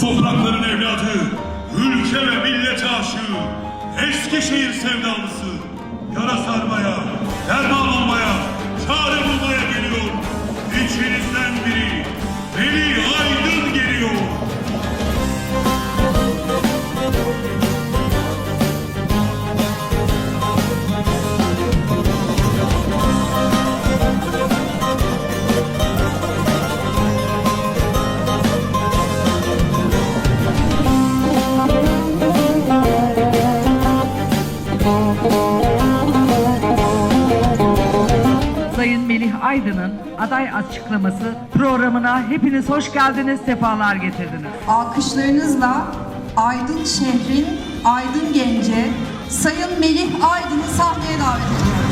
Toprakların evladı, ülke ve millete aşığı, Eskişehir sevdalısı, Sayın Melih Aydın'ın aday açıklaması programına hepiniz hoş geldiniz, sefalar getirdiniz. Alkışlarınızla Aydın şehrin Aydın gence Sayın Melih Aydın'ı sahneye davet ediyorum.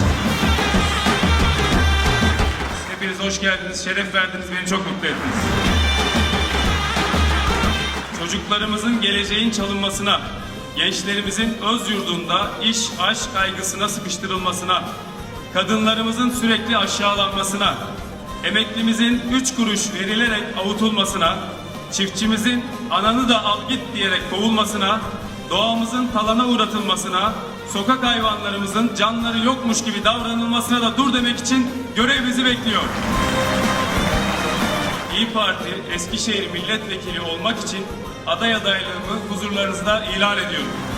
Hepiniz hoş geldiniz, şeref verdiniz, beni çok mutlu ettiniz. Çocuklarımızın geleceğin çalınmasına, gençlerimizin öz yurdunda iş, aşk kaygısına sıkıştırılmasına, kadınlarımızın sürekli aşağılanmasına, emeklimizin üç kuruş verilerek avutulmasına, çiftçimizin ananı da al git diyerek kovulmasına, doğamızın talana uğratılmasına, sokak hayvanlarımızın canları yokmuş gibi davranılmasına da dur demek için görev bizi bekliyor. İyi Parti Eskişehir milletvekili olmak için aday adaylığımı huzurlarınızda ilan ediyorum.